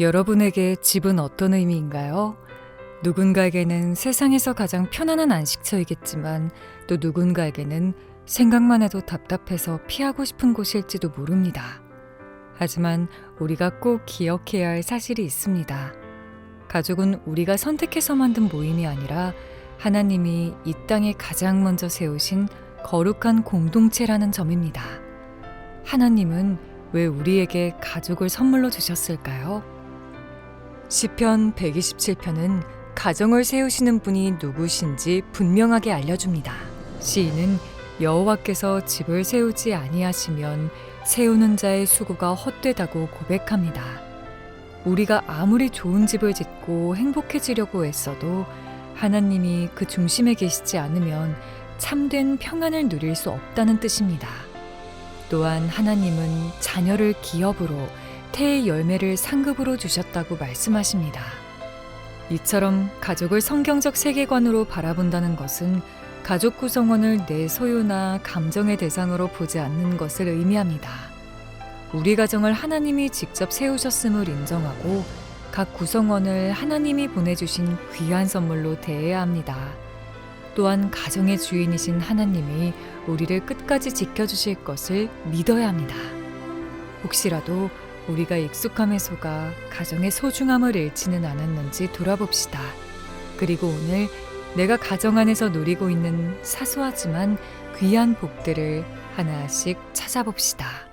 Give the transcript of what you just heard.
여러분에게 집은 어떤 의미인가요? 누군가에게는 세상에서 가장 편안한 안식처이겠지만 또 누군가에게는 생각만 해도 답답해서 피하고 싶은 곳일지도 모릅니다. 하지만 우리가 꼭 기억해야 할 사실이 있습니다. 가족은 우리가 선택해서 만든 모임이 아니라 하나님이 이 땅에 가장 먼저 세우신 거룩한 공동체라는 점입니다. 하나님은 왜 우리에게 가족을 선물로 주셨을까요? 시편 127편은 가정을 세우시는 분이 누구신지 분명하게 알려줍니다. 시인은 여호와께서 집을 세우지 아니하시면 세우는 자의 수고가 헛되다고 고백합니다. 우리가 아무리 좋은 집을 짓고 행복해지려고 애써도 하나님이 그 중심에 계시지 않으면 참된 평안을 누릴 수 없다는 뜻입니다. 또한 하나님은 자녀를 기업으로 태의 열매를 상급으로 주셨다고 말씀하십니다. 이처럼 가족을 성경적 세계관으로 바라본다는 것은 가족 구성원을 내 소유나 감정의 대상으로 보지 않는 것을 의미합니다. 우리 가정을 하나님이 직접 세우셨음을 인정하고 각 구성원을 하나님이 보내주신 귀한 선물로 대해야 합니다. 또한 가정의 주인이신 하나님이 우리를 끝까지 지켜주실 것을 믿어야 합니다. 혹시라도 우리가 익숙함에 속아 가정의 소중함을 잃지는 않았는지 돌아봅시다. 그리고 오늘 내가 가정 안에서 누리고 있는 사소하지만 귀한 복들을 하나씩 찾아봅시다.